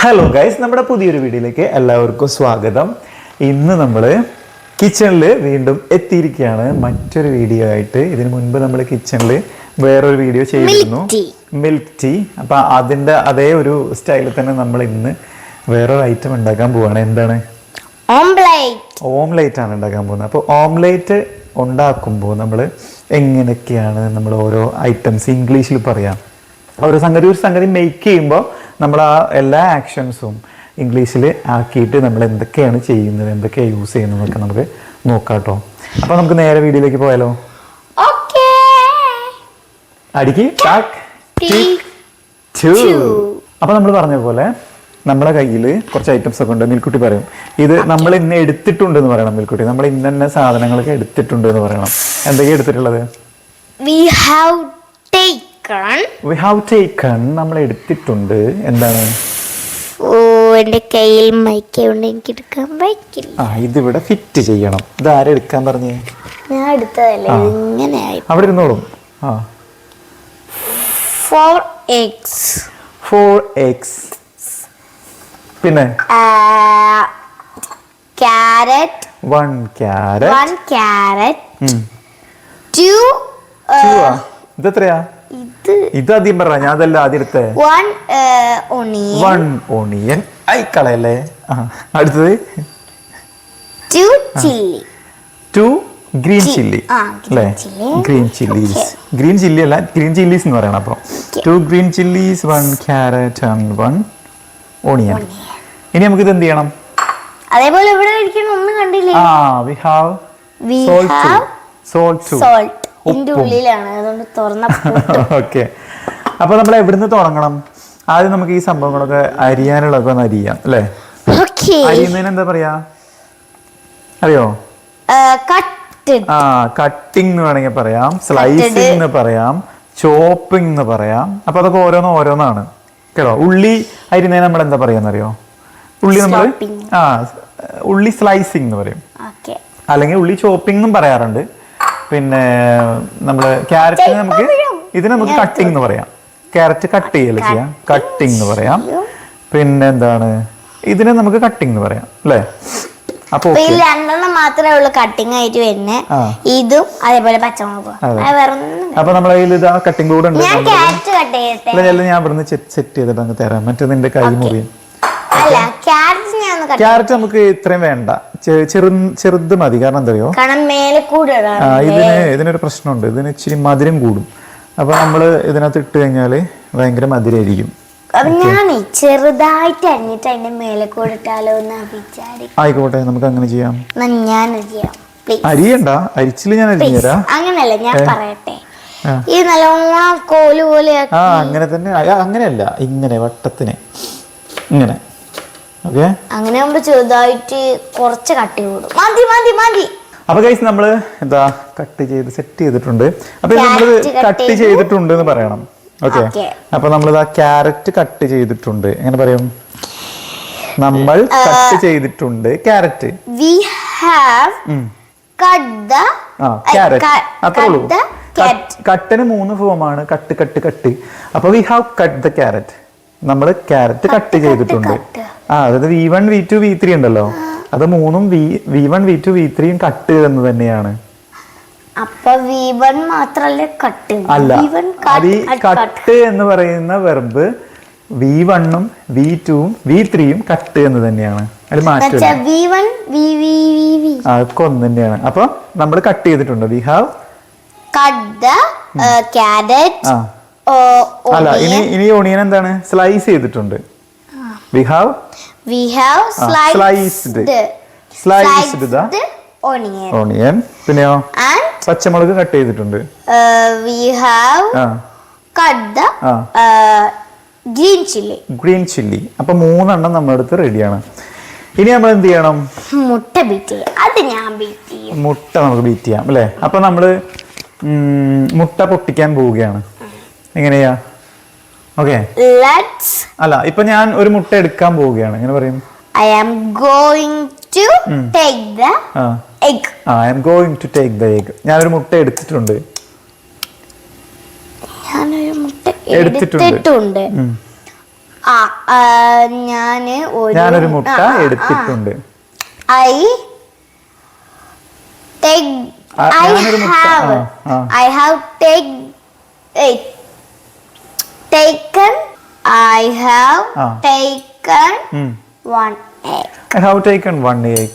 Hello guys നമ്മുടെ പുതിയൊരു വീഡിയോയിലേക്ക് എല്ലാവർക്കും സ്വാഗതം. ഇന്ന് നമ്മൾ കിച്ചണിൽ വീണ്ടും എത്തിയിരിക്കുകയാണ്. മറ്റൊരു വീഡിയോ ആയിട്ട്. ഇതിനു മുൻപ് നമ്മൾ കിച്ചണിൽ വേറൊരു വീഡിയോ ചെയ്തിരുന്നു. മിൽക്ക് ടീ അപ്പൊ അതിന്റെ അതേ ഒരു സ്റ്റൈലിൽ തന്നെ നമ്മൾ ഇന്ന് വേറൊരു ഐറ്റം ഉണ്ടാക്കാൻ പോവാണ്. എന്താണ്? ഓംലൈറ്റ് ഓംലേറ്റ് ആണ് ഉണ്ടാക്കാൻ പോകുന്നത്. അപ്പോൾ ഓംലേറ്റ് ഉണ്ടാക്കുമ്പോൾ നമ്മൾ എങ്ങനെയൊക്കെയാണ് നമ്മൾ ഓരോ ഐറ്റംസ് ഇംഗ്ലീഷിൽ പറയാം? ഒരു സംഗതി ഒരു സംഗതി മേക്ക് ചെയ്യുമ്പോൾ നമ്മൾ ആ എല്ലാ ആക്ഷൻസും ഇംഗ്ലീഷിൽ ആക്കിയിട്ട് നമ്മൾ എന്തൊക്കെയാണ് ചെയ്യുന്നത് എന്തൊക്കെയാണ് യൂസ് ചെയ്യുന്നത് എന്നൊക്കെ നമുക്ക് നോക്കാം കേട്ടോ അപ്പോൾ നമുക്ക് നേരെ വീഡിയോയിലേക്ക് പോയാലോ? അടിക്ക്. ടാക്ക് അപ്പൊ നമ്മൾ പറഞ്ഞ പോലെ നമ്മളെ കയ്യിൽ കുറച്ച് ഐറ്റംസ് ഒക്കെ ഉണ്ട് മിൽക്കുട്ടി പറയും. ഇത് നമ്മൾ ഇന്ന് എടുത്തിട്ടുണ്ട് എന്ന് പറയണം മിൽക്കുട്ടി. നമ്മൾ ഇന്നെ ഇന്ന സാധനങ്ങളൊക്കെ എടുത്തിട്ടുണ്ട് എന്ന് പറയണം. എന്തൊക്കെയാണ് എടുത്തിട്ടുള്ളത്? We have taken We have taken. നമ്മൾ എടുത്തിട്ടുണ്ട്. എന്താണ്? ഓ എന്റെ കയ്യിൽ മൈക്കുണ്ട് എനിക്ക് എടുക്കാൻ പറ്റില്ല. ആ ഇതിവിടെ ഫിറ്റ് ചെയ്യണം. ഇത് ആരെ എടുക്കാൻ പറഞ്ഞേ? ഞാൻ എടുത്തതല്ലേ ഇങ്ങനെ ആയി. അവിടെ ഇരുന്നോളും. ആ. ഫോർ എക്സ് ഫോർ എക്സ് പിന്നെ? Carrot one carrot one carrot two ഇതെത്രയാ? ഇത് ഇത് ആദ്യം പറ ഞാൻ അതല്ല ആദ്യത്തെ വൺ ഒണിയൻ വൺ ഓണിയൻ ഐ കളയല്ലേ? അടുത്തത്. Two chilli two green chilli അല്ലേ? ഗ്രീൻ ചില്ലീസ് ഗ്രീൻ ചില്ലി അല്ല ഗ്രീൻ ചില്ലീസ് എന്ന് പറയണം അപ്പോൾ two green chillies one carrot and one onion ഇനി നമുക്ക് ഇത് എന്ത് ചെയ്യണം? അതേപോലെ ഇവിടെ ഒന്നും കണ്ടില്ലേ? ആ we have salt salt salt ഇതിന്റെ ഉള്ളിലാണ് അതുകൊണ്ട് തുറന്ന ഓക്കെ. അപ്പൊ നമ്മൾ എവിടുന്ന് തുടങ്ങണം? ആദ്യം നമുക്ക് ഈ സംഭവങ്ങളൊക്കെ അരിയാനുള്ളതൊക്കെ ഒന്ന് അരിയാം അല്ലേ? അരിയുന്നതിന് എന്താ പറയാ? അറിയോ? ആ കട്ടിംഗ് എന്ന് വേണമെങ്കിൽ പറയാം സ്ലൈസിംഗ് എന്ന് പറയാം ചോപ്പിംഗ് എന്ന് പറയാം. അപ്പൊ അതൊക്കെ ഓരോന്നും ഓരോന്നാണ്. കേട്ടോ? ഉള്ളി അരിയുന്നതിന് നമ്മൾ എന്താ പറയാന്നറിയോ ഉള്ളി നമ്മൾ ആ ഉള്ളി സ്ലൈസിംഗ് എന്ന് പറയും. അല്ലെങ്കിൽ ഉള്ളി ചോപ്പിംഗ് എന്നും പറയാറുണ്ട്. പിന്നെ നമ്മൾ ക്യാരറ്റ് നമുക്ക് ഇതിന് നമുക്ക് കട്ടിംഗ് എന്ന് പറയാം. ക്യാരറ്റ് കട്ട് ചെയ്യൽ ചെയ്യാം. കട്ടിംഗ് എന്ന് പറയാം. പിന്നെ എന്താണ്? ഇതിനെ നമുക്ക് കട്ടിംഗ് എന്ന് പറയാം. അല്ലേ? അപ്പൊ അപ്പൊ ഓക്കെ രണ്ടെണ്ണം മാത്രമേ ഉള്ളൂ കട്ടിങ് ആയിട്ട് വരുന്നത് ഇതും അതേപോലെ പച്ചമുളകും അപ്പൊ നമ്മളെ കയ്യിൽ ഇതാ കട്ടിംഗ് ബോർഡ് ഉണ്ട് ഞാൻ ഇവിടുന്ന് സെറ്റ് ചെയ്തിട്ട് അങ്ങ് തരാം. മറ്റേ നിന്റെ കൈ മുറിയും. ക്യാരറ്റ് നമുക്ക് ഇത്രയും വേണ്ട. ചെറു ചെറുത് മതി. കാരണം എന്തറിയോ ഇതിന് ഇതിനൊരു പ്രശ്നമുണ്ട്. ഇതിന് ഇച്ചിരി മധുരം കൂടും. അപ്പൊ നമ്മൾ ഇതിനകത്ത് ഇട്ട് കഴിഞ്ഞാൽ ഭയങ്കര മധുരമായിരിക്കും ചെറുതായിട്ട് അരിഞ്ഞിട്ട് അതിന്റെ മേലെ കൂടെ ഇട്ടാലോ എന്ന് വിചാരിക്കും ആയിക്കോട്ടെ നമുക്ക് അങ്ങനെ ചെയ്യാം. ഞാൻ അരിയണ്ട. അരിച്ചിൽ ഞാൻ അരിഞ്ഞുതരാ അങ്ങനല്ല ഞാൻ പറയട്ടെ. ഈ നല്ലോണം കോൽ പോലെ ആ അങ്ങനെ തന്നെ. അങ്ങനെയല്ല. ഇങ്ങനെ വട്ടത്തിന്. ഇങ്ങനെ. അങ്ങനെ നമ്മൾ ചെറുതായിട്ട് കുറച്ച് കട്ടി കൂടും മതി മതി മതി അപ്പൊ ഗൈസ് നമ്മൾ എന്താ കട്ട് ചെയ്ത് സെറ്റ് ചെയ്തിട്ടുണ്ട്. അപ്പൊ നമ്മൾ കട്ട് ചെയ്തിട്ടുണ്ട് എന്ന് പറയണം. ഓക്കെ. അപ്പൊ നമ്മളിതാ ക്യാരറ്റ് കട്ട് ചെയ്തിട്ടുണ്ട്. എങ്ങനെ പറയും? നമ്മൾ കട്ട് ചെയ്തിട്ടുണ്ട് carrot we have cut the carrot അത്രേ ഉള്ളൂ കട്ടിന് മൂന്ന് ഫോമാണ് കട്ട് കട്ട് കട്ട് അപ്പൊ we have cut the carrot നമ്മൾ ക്യാരറ്റ് കട്ട് ചെയ്തിട്ടുണ്ട്. ആ അതായത് V one V two V three ഉണ്ടല്ലോ. അത് മൂന്നും V V one V two V ത്രീയും കട്ട് എന്ന് തന്നെയാണ്. അല്ല വി അത് ഈ കട്ട് എന്ന് പറയുന്ന വെർബ് വി വണ്ണും വി ടുവും വി ത്രീയും കട്ട് എന്ന് തന്നെയാണ് അതിൽ മാറ്റം അതൊക്കെ ഒന്ന് തന്നെയാണ്. അപ്പൊ നമ്മൾ കട്ട് ചെയ്തിട്ടുണ്ട്. We have cut the carrot അല്ല ഇനി ഇനി ഓണിയൻ എന്താണ്? സ്ലൈസ് ചെയ്തിട്ടുണ്ട്. We have we have sliced sliced the onion onion പിന്നെയോ? പച്ചമുളക് കട്ട് ചെയ്തിട്ടുണ്ട്. We have cut the green chilli green chilli അപ്പൊ മൂന്നെണ്ണം നമ്മുടെ അടുത്ത് റെഡിയാണ് ഇനി നമ്മൾ എന്ത് ചെയ്യണം? മുട്ട ബീറ്റ് ചെയ്യും. അത് ഞാൻ ബീറ്റ് ചെയ്യും. മുട്ട നമുക്ക് ബീറ്റ് ചെയ്യാം അല്ലേ? അപ്പൊ നമ്മൾ മുട്ട പൊട്ടിക്കാൻ പോവുകയാണ്. എങ്ങനെയാ? ഓക്കെ ലെറ്റ്സ് അല്ല ഇപ്പൊ ഞാൻ ഒരു മുട്ട എടുക്കാൻ പോവുകയാണ്. എങ്ങനെ പറയും? I am going to take the egg I am going to take the egg ഒരു മുട്ട എടുത്തിട്ടുണ്ട്. ഞാനൊരു മുട്ട എടുത്തിട്ടുണ്ട്. എടുത്തിട്ടുണ്ട്. ഞാൻ ഒരു ഞാനൊരു മുട്ട ആ, ഐ ടേക്ക് എടുത്തിട്ടുണ്ട്. ഹാവ് ടേക്ക് ഞാനൊരു മുട്ട- have ആ, ആ. I have take eh, taken I have taken one egg. I have taken one egg.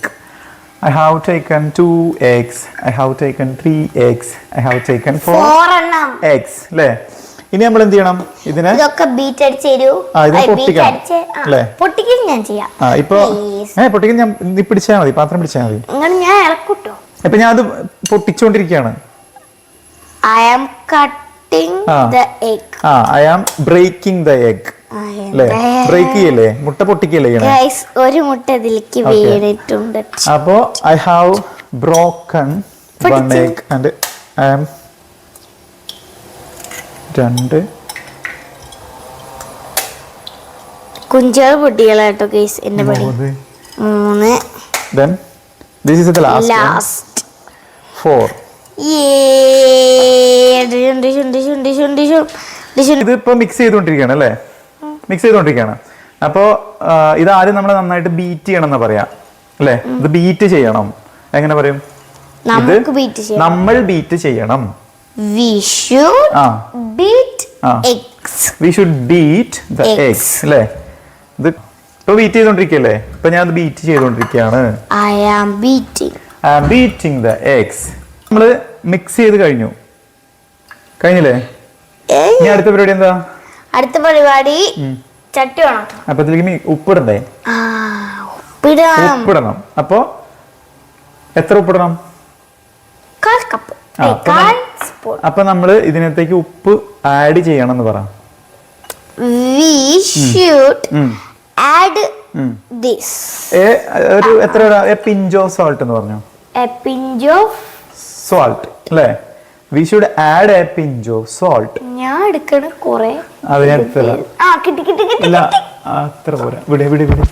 I have taken two eggs. I have taken three eggs. I have taken four Four എണ്ണം eggs. അല്ലേ ഇനി നമ്മൾ എന്ത് ചെയ്യണം ഇതിനെ ഇതൊക്കെ beat അടിച്ച് തരൂ പൊട്ടിക്കണം. അല്ലേ? പൊട്ടിക്കൽ ഞാൻ ചെയ്യാം ഇപ്പൊ. ഏ പൊട്ടിക്കൽ ഞാൻ നീ പിടിച്ചാൽ മതി പാത്രം പിടിച്ചാൽ മതി ഞാൻ ഇളക്കൂട്ടോ ഇപ്പൊ ഞാൻ അത് പൊട്ടിച്ചുകൊണ്ടിരിക്കുകയാണ് ഐ ആം കട്ടിങ് ആ. I am breaking the egg break ചെയ്യല്ലേ? മുട്ട പൊട്ടിക്കല്ലേ ഒരു മുട്ട ഇതിലേക്ക്. വീണിട്ടുണ്ട്. അപ്പോ I have broken one. Egg and I am രണ്ട്. കുഞ്ചാവ് പൊട്ടികളാട്ടോ ഗൈസ് എന്റെ പണി. മൂന്ന്. Then this is the last last four ഇതിപ്പോ മിക്സ് ചെയ്തുകൊണ്ടിരിക്കുകയാണ് അല്ലേ? മിക്സ് ചെയ്തുകൊണ്ടിരിക്കുകയാണ് അപ്പോൾ ഇത് ആദ്യം നമ്മൾ നന്നായിട്ട് ബീറ്റ് ചെയ്യണം എന്ന് പറയാം അല്ലേ? ഇത് ബീറ്റ് ചെയ്യണം. എങ്ങനെ പറയും? ചെയ്യാം നമ്മൾ ബീറ്റ് ചെയ്യണം. ആ. ആ. Eggs. അല്ലേ? ഇത് ഇപ്പൊ ബീറ്റ് ചെയ്തോണ്ടിരിക്കല്ലേ ഇപ്പൊ ഞാൻ beat ചെയ്തോണ്ടിരിക്കുകയാണ്. I am beating I am beating the eggs നമ്മൾ മിക്സ് ചെയ്ത് കഴിഞ്ഞു. കഴിഞ്ഞില്ലേ? ഇനി അടുത്ത പരിപാടി എന്താ? അടുത്ത പരിപാടി ചട്ടി വേണം. അപ്പൊ ഇതിലേക്ക് ഉപ്പിടണ്ടേ? ഉപ്പിടണം. അപ്പൊ എത്ര ഉപ്പിടണം? കപ്പ് അപ്പൊ നമ്മൾ ഇതിനകത്തേക്ക് ഉപ്പ് ആഡ് ചെയ്യണം എന്ന് പറ ആഡ് ദിസ് ഒരു എത്ര പിഞ്ച് ഓഫ് സോൾട്ട് എന്ന് പറഞ്ഞു? എ പിഞ്ച് ഓഫ് സോൾട്ട് അല്ലേ? We should add a pinch? Of salt ഞാൻ എടുക്കണ കുറെ അത് ഞാൻ എടുത്തരാം ആ കിട്ടി കിട്ടി കിട്ടി ഇല്ല അത്ര പോരാ. വിടെ വിടെ വിടെ.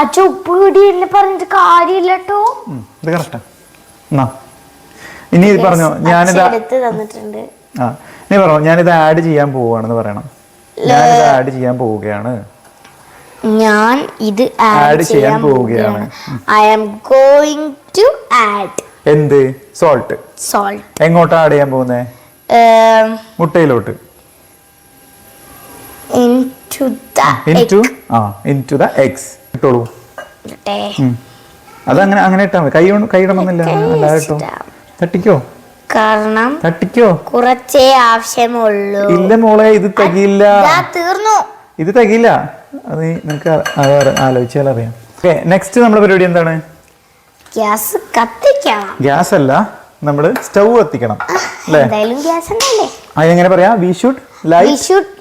അച്ഛ ഉപ്പ് കൂടി എന്ന് പറഞ്ഞിട്ട് കാര്യമില്ല കേട്ടോ ഇത് കറക്റ്റാ എന്നാ ഇനി ഇത് പറഞ്ഞോ ഞാനിത് തന്നിട്ടുണ്ട്. ആ ഇനി പറഞ്ഞോ ഞാനിത് ആഡ് ചെയ്യാൻ പോവുകയാണെന്ന് പറയണം. ഞാനിത് ആഡ് ചെയ്യാൻ പോവുകയാണ്. ഞാൻ ഇത് ആഡ് ചെയ്യാൻ പോവുകയാണ്. I am going to add എന്ത്? സോൾട്ട് സോൾട്ട് എങ്ങോട്ടാ ആഡ് ചെയ്യാൻ പോകുന്നേ? മുട്ടയിലോട്ട്. ഇൻ ടു ദ എഗ്സ് ഇട്ടോളൂ. അതങ്ങനെ അങ്ങനെ ഇട്ടാ മതി. കൈ കൊണ്ട് കൈ ഇടണമെന്നില്ല അല്ലാതെ തട്ടിക്കോ? കാരണം തട്ടിക്കോ? കുറച്ചേ ആവശ്യമുള്ളൂ ഇല്ല മോളെ ഇത് തകിയില്ല. തീർന്നു. ഇത് തികയില്ല. അത് നിങ്ങൾക്ക് നിനക്ക് അത് ആലോചിച്ചാൽ അറിയാം. ഓക്കെ നെക്സ്റ്റ് നമ്മുടെ പരിപാടി എന്താണ്? ഗ്യാസ് കത്തിക്കണം. ഗ്യാസ് അല്ല നമ്മൾ സ്റ്റൗ കത്തിക്കണം. അല്ലേ? എന്തായാലും ഗ്യാസ് ഉണ്ടല്ലേ അതിനെങ്ങനെ പറയാ we should we light should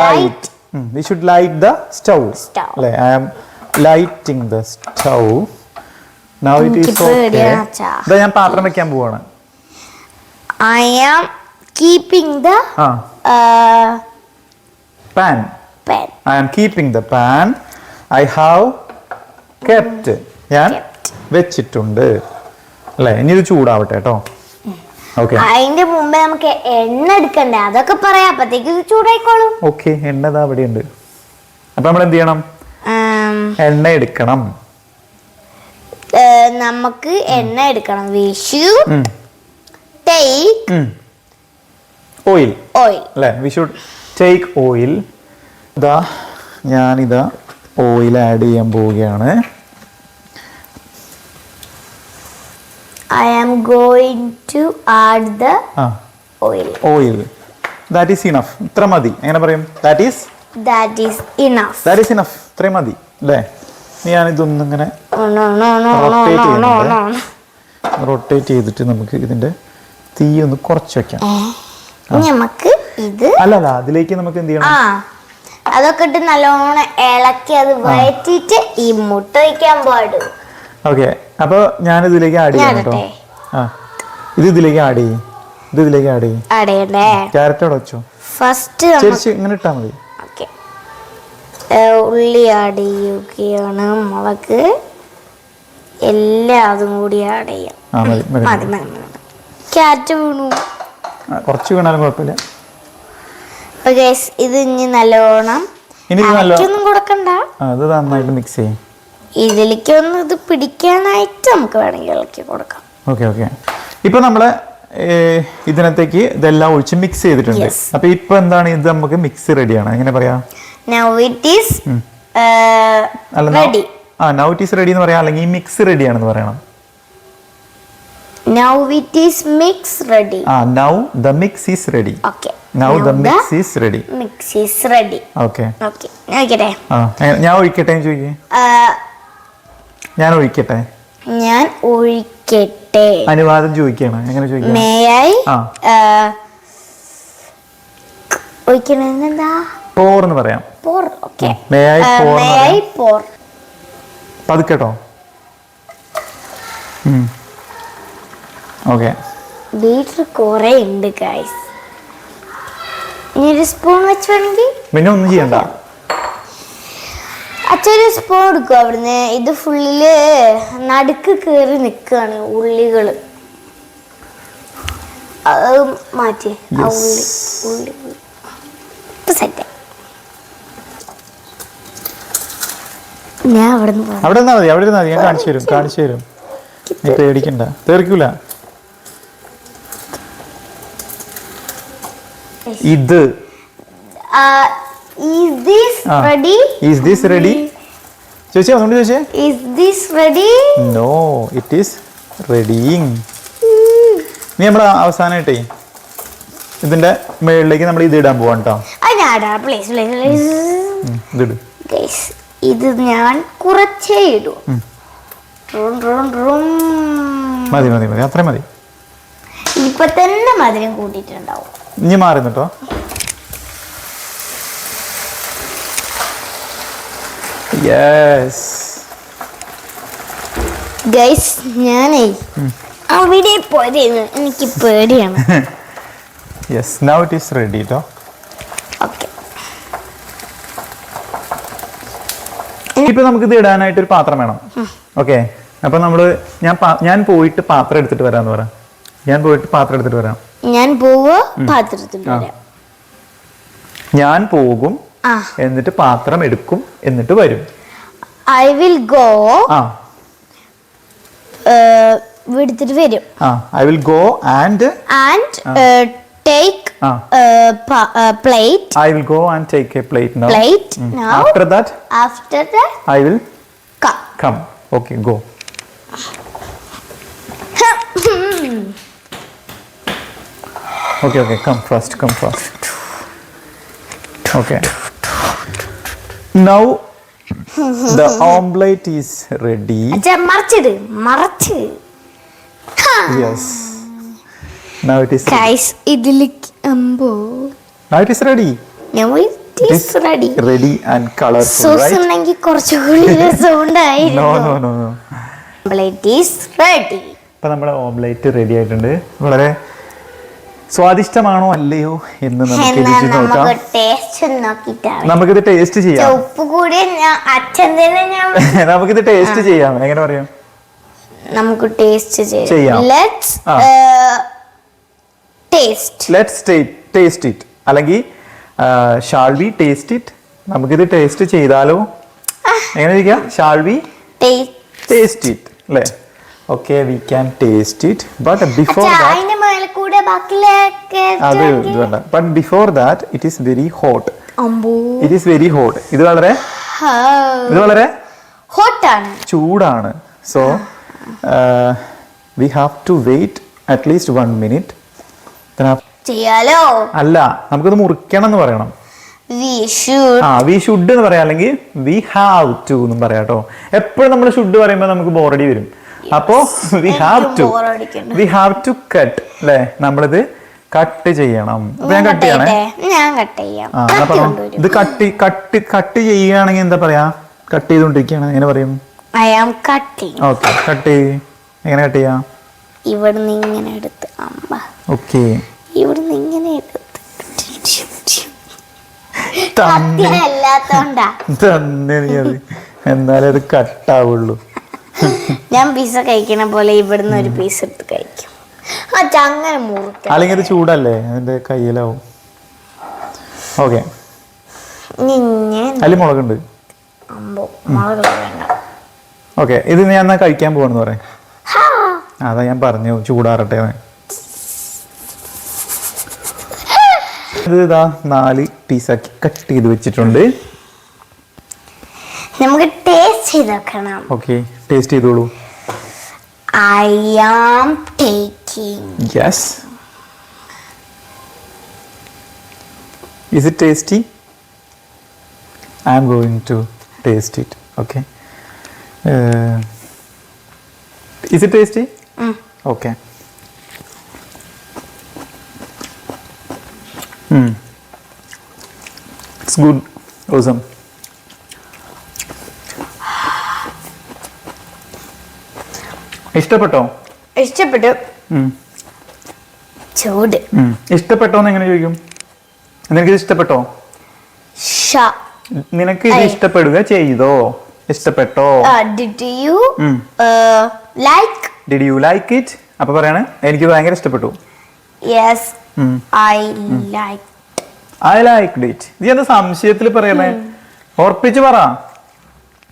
light we should light the stove അല്ലേ? I am lighting the stove now it is okay ദാ ഇതാ ഞാൻ പാത്രം വെക്കാൻ പോവാണ്. ഐ ആം കീപ്പിംഗ് ദ ആ. Pan pen I am keeping the pan I have kept. ഞാൻ Kept. വെച്ചിട്ടുണ്ട്. അല്ലേ? ഇനി ഇത് ചൂടാവട്ടെ കേട്ടോ. ഓക്കെ അതിന്റെ മുമ്പേ നമുക്ക് എണ്ണ എടുക്കണ്ടേ? അതൊക്കെ പറയാം. അപ്പത്തേക്ക് ഇത് ചൂടായിക്കോളും. ഓക്കെ എണ്ണ ഇതാ അവിടെ ഉണ്ട് അപ്പൊ നമ്മൾ എന്ത് ചെയ്യണം? എണ്ണ എടുക്കണം. നമുക്ക് എണ്ണ എടുക്കണം. We should take oil oil. അല്ലേ? We should take oil. ഇതാ ഞാനിതാ ഓയിൽ ആഡ് ചെയ്യാൻ പോവുകയാണ്. I am going to add the oil oil that is enough ഇത്ര മതി. എങ്ങനെ പറയും? That is that is enough that is enough ഇത്രയും മതി അല്ലേ? ഞാനിതൊന്നും ഇങ്ങനെ ചെയ്യുന്നുണ്ട്. റൊട്ടേറ്റ് ചെയ്തിട്ട് നമുക്ക് ഇതിന്റെ തീ ഒന്ന് കുറച്ച് വെക്കാം. നമുക്ക് ഇത് അല്ല അല്ല അതിലേക്ക് നമുക്ക് എന്ത് ചെയ്യണം? അതൊക്കെ ഇട്ട് നല്ലോണം ഇളക്കി അത് വഴറ്റിയിട്ട് ഈ മുട്ട വയ്ക്കാൻ പാടും. ഓക്കെ. അപ്പൊ ഞാൻ ഇതിലേക്ക് ആഡ് ചെയ്യാം കേട്ടോ. ആ. ഇത് ഇതിലേക്ക് ആഡ് ചെയ്യും. ഇത് ഇതിലേക്ക് ആഡ് ചെയ്യും. അടയല്ലേ ക്യാരറ്റ് അവിടെ വെച്ചോ? ഫസ്റ്റ് നമ്മൾ ചെരിച്ച് ഇങ്ങനെ ഇട്ടാ മതി. ഓക്കെ. ഉള്ളി ആഡ് ചെയ്യുകയാണ്. മുളക് എല്ലാം അതും കൂടി ആഡ് ചെയ്യാം. ആ മതി മതി മതി. മതി മതി വീണു. ആ, കുറച്ച് വീണാലും കുഴപ്പമില്ല. അപ്പൊ ഗൈസ് ഇത് ഇനി നല്ലോണം ഇനി ഇത് കൊടുക്കണ്ട. അത് നന്നായിട്ട് മിക്സ് ചെയ്യും. ഇതിലേക്കൊന്ന് ഇത് പിടിക്കാനായിട്ട് നമുക്ക് വേണമെങ്കിൽ ഇളക്കി കൊടുക്കാം. ഓക്കെ ഓക്കെ ഇപ്പൊ നമ്മൾ ഇതിനകത്തേക്ക് ഇതെല്ലാം ഒഴിച്ച് മിക്സ് ചെയ്തിട്ടുണ്ട്. അപ്പൊ ഇപ്പൊ എന്താണ് ഇത് നമുക്ക് മിക്സ് റെഡിയാണ് എങ്ങനെ പറയാ? നൗ ഇറ്റ് ഈസ് റെഡി ആ നൗ ഇറ്റ് ഈസ് റെഡി എന്ന് പറയാം അല്ലെങ്കിൽ മിക്സ് റെഡിയാണെന്ന് പറയണം. Now it is mix ready ആ now the mix is ready okay now the mix is ready mix is ready okay okay നോക്കട്ടെ ആ എ- ഞാൻ ഒഴിക്കട്ടെ ചോദിക്കേ? ഞാൻ ഒഴിക്കട്ടെ? ഞാൻ ഒഴിക്കട്ടെ. അനുവാദം ചോദിക്കാണ്. എങ്ങനെ ചോദിക്കാം? മേയായി ആ. ഒഴിക്കണെന്താ പോർ എന്ന് പറയാം. Pour okay May I pour എന്ന് മേയായി പോർ പതുക്കെട്ടോ. ഓക്കെ വീട്ടിൽ കുറേ ഉണ്ട് ഗൈസ് ഇനി ഒരു സ്പൂൺ വെച്ച് വേണമെങ്കിൽ പിന്നെ ഒന്നും ചെയ്യണ്ട. അച്ഛനൊരു സ്പൂൺ എടുക്കും അവിടുന്ന്. ഇത് ഫുള്ളിൽ നടുക്ക് കയറി നിൽക്കുകയാണ് ഉള്ളികൾ മാറ്റി. ആ ഉള്ളി ഉള്ളി ഇപ്പൊ സെറ്റ് ഞാൻ അവിടെ അവിടെ നിന്നാ മതി അവിടെ ഇരുന്നാ മതി. ഞാൻ കാണിച്ചു തരും കാണിച്ചു തരും പേടിക്കണ്ട. തീർക്കൂല ഇത്. ഈസ് ദിസ് റെഡി ചോദിച്ചേ ഒന്നുകൂടി ചോദിച്ചേ. Is this ready no it is readying നീ നമ്മൾ അവസാനമായിട്ടേ ഇതിന്റെ മുകളിലേക്ക് നമ്മൾ ഇത് ഇടാൻ പോവാണ് കേട്ടോ ഇത് ഞാൻ കുറച്ചേ ഇടൂ. മതി മതി മതി. അത്രയും മതി. ഇപ്പൊ തന്നെ മധുരം കൂട്ടിയിട്ടുണ്ടാവും. ഇനി മാറി നിട്ടോ യെസ് ഗൈസ് ഞാനേ അവിടെ പോയിരുന്നു എനിക്ക് പേടിയാണ്. Yes now it is ready കേട്ടോ ഇപ്പൊ നമുക്ക് ഇത് ഇടാനായിട്ട് ഒരു പാത്രം വേണം. ഓക്കെ അപ്പൊ നമ്മൾ ഞാൻ ഞാൻ പോയിട്ട് പാത്രം എടുത്തിട്ട് വരാന്ന് പറയാം ഞാൻ പോയിട്ട് പാത്രം എടുത്തിട്ട് വരാം. ഞാൻ പോവുക പാത്രത്തിൽ. വരാം ഞാൻ പോകും ആ. എന്നിട്ട് പാത്രം എടുക്കും എന്നിട്ട് വരും. ഐ വിൽ ഗോ ആ. എടുത്തിട്ട് വരും. ആ I will go and and take ആ. Plate I will go and take a plate now plate after that after that I will come come okay go okay okay come fast come fast okay now the omelette is ready മറച്ചിട് മറച്ച്. Yes now it is guys ഇതിലേക്ക് അമ്പോ. Now it is ready ഞാൻ ready ready and colourful sauce ഉണ്ടെങ്കിൽ കുറച്ചുകൂടി no രസമുണ്ടായിരുന്നു no no no plate is ready ഇപ്പൊ നമ്മുടെ omelette ready ആയിട്ടുണ്ട്. വളരെ സ്വാദിഷ്ടമാണോ അല്ലയോ എന്ന് നമുക്ക് രുചി നോക്കാം. നമുക്കിത് ടേസ്റ്റ് ചെയ്യാം. ഉപ്പ് കൂടി അച്ഛൻ നമുക്കിത് ടേസ്റ്റ് ചെയ്യാം. എങ്ങനെ പറയാം? നമുക്ക് ടേസ്റ്റ് ചെയ്യാം. ചെയ്യാം. Let's taste let's taste it അല്ലെങ്കിൽ ഷാൾ വി ടേസ്റ്റ് ഇറ്റ് നമുക്കിത് ടേസ്റ്റ് ചെയ്താലോ? എങ്ങനെ ഇരിക്കാം? ഷാൾ വി ടേസ്റ്റ് ഇറ്റ് അല്ലേ? Okay we can taste it but before that അത് ഇത് വേണ്ട. But before that it is very hot it is very hot ഇത് വളരെ ഇത് വളരെ ഹോട്ടാണ്. ചൂടാണ്. So we have to wait at least one minute ചെയ്യാലോ? അല്ല നമുക്കത് മുറിക്കണം എന്ന് പറയണം ആ വി ഷുഡ് എന്ന് പറയാം. അല്ലെങ്കിൽ വി ഹാവ് ടു എന്നും പറയാം കേട്ടോ എപ്പോഴും നമ്മൾ ഷുഡ് പറയുമ്പോൾ നമുക്ക് ബോറടി വരും. അപ്പോ we have to we have to cut അല്ലേ നമ്മളിത് കട്ട് ചെയ്യണം. അപ്പൊ ഞാൻ കട്ട് ചെയ്യണേ. ഞാൻ കട്ട് ചെയ്യാം. ആ എന്നാ കത്തി ഇത് കട്ട് കട്ട് കട്ട് ചെയ്യുകയാണെങ്കിൽ എന്താ പറയാ? കട്ട് ചെയ്തുകൊണ്ടിരിക്കുകയാണ് എങ്ങനെ പറയും? I am cutting okay cut എങ്ങനെ കട്ട് ചെയ്യാം? ഇവിടുന്ന് ഇങ്ങനെ എടുത്ത് അമ്മ. ഓക്കെ ഇവിടുന്ന് ഇങ്ങനെ എടുത്ത് തന്നെ. എന്നാലേ അത് കട്ടാവുള്ളൂ ഞാൻ പിസ്സ കഴിക്കണ പോലെ ഇവിടുന്ന് ഒരു പീസ് എടുത്ത് കഴിക്കും. അച്ഛ അങ്ങനെ മുറിക്കാം. അല്ലെങ്കിൽ ഇത് ചൂടല്ലേ? അതിന്റെ കയ്യിലാവും. ഓക്കെ അതിൽ മുളകുണ്ട്. അമ്പോ മുളക് വേണ്ട. ഓക്കെ ഇത് ഞാൻ എന്നാ കഴിക്കാൻ പോവാണെന്ന് പറയാം. അതാ ഞാൻ പറഞ്ഞു ചൂടാറട്ടെ ഇതാ നാല് പീസാക്കി കട്ട് ചെയ്ത് വെച്ചിട്ടുണ്ട്. നമുക്ക് ടേസ്റ്റ് ചെയ്ത് നോക്കണം. ഓക്കെ ടേസ്റ്റ് ചെയ്തോളൂ. I am taking yes is it tasty I am going to taste it okay is it tasty okay it's good awesome ഇഷ്ടപ്പെട്ടോ? ഇഷ്ടപ്പെട്ടു. ഉം. ചൂട്. ഉം. ഇഷ്ടപ്പെട്ടോ എങ്ങനെ ചോദിക്കും? നിനക്ക് ഇഷ്ടപ്പെട്ടോ? ഷ നിനക്ക് ഇത് ഐ. ഇഷ്ടപ്പെടുക ചെയ്തോ? ഇഷ്ടപ്പെട്ടോ? ഡിഡ് യു ഉം. Like did you like it അപ്പൊ പറയാണ് എനിക്ക് ഭയങ്കര ഇഷ്ടപ്പെട്ടു. യെസ് ഉം. I like I like it നീ എന്താ സംശയത്തിൽ പറയണേ? ഓർപ്പിച്ച് പറ.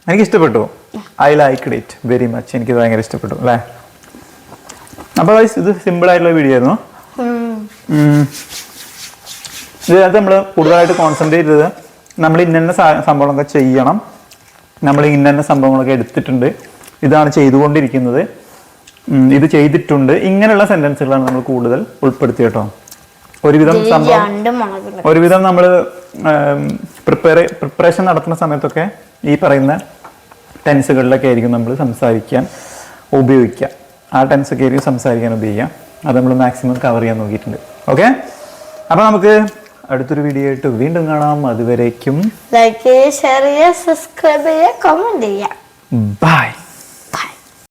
എനിക്ക് ഇഷ്ടപ്പെട്ടു I like it very much എനിക്ക് ഭയങ്കര ഇഷ്ടപ്പെട്ടു അല്ലേ? അപ്പൊ ഇത് സിമ്പിൾ ആയിട്ടുള്ള വീഡിയോ ആയിരുന്നു. ഇതിനകത്ത് നമ്മൾ കൂടുതലായിട്ട് കോൺസെൻട്രേറ്റ് ചെയ്തത് നമ്മൾ ഇന്ന സംഭവങ്ങളൊക്കെ ചെയ്യണം. നമ്മൾ ഇന്ന സംഭവങ്ങളൊക്കെ എടുത്തിട്ടുണ്ട്. ഇതാണ് ചെയ്തുകൊണ്ടിരിക്കുന്നത്. ഇത് ചെയ്തിട്ടുണ്ട്. ഇങ്ങനെയുള്ള സെന്റൻസുകളാണ് നമ്മൾ കൂടുതൽ ഉൾപ്പെടുത്തി കേട്ടോ. ഒരുവിധം സംഭവം ഒരുവിധം നമ്മൾ പ്രിപ്പയർ പ്രിപ്പറേഷൻ നടത്തുന്ന സമയത്തൊക്കെ ഈ പറയുന്ന ടെൻസുകളിലൊക്കെ ആയിരിക്കും നമ്മൾ സംസാരിക്കാൻ ഉപയോഗിക്കുക. ആ ടെൻസൊക്കെ ആയിരിക്കും സംസാരിക്കാൻ ഉപയോഗിക്കുക അത് നമ്മൾ മാക്സിമം കവർ ചെയ്യാൻ നോക്കിയിട്ടുണ്ട്. ഓക്കെ അപ്പോൾ നമുക്ക് അടുത്തൊരു വീഡിയോ ആയിട്ട് വീണ്ടും കാണാം. അതുവരേക്കും ലൈക്ക് ചെയ്യുക ഷെയർ ചെയ്യുക സബ്സ്ക്രൈബ് ചെയ്യുക. ബൈ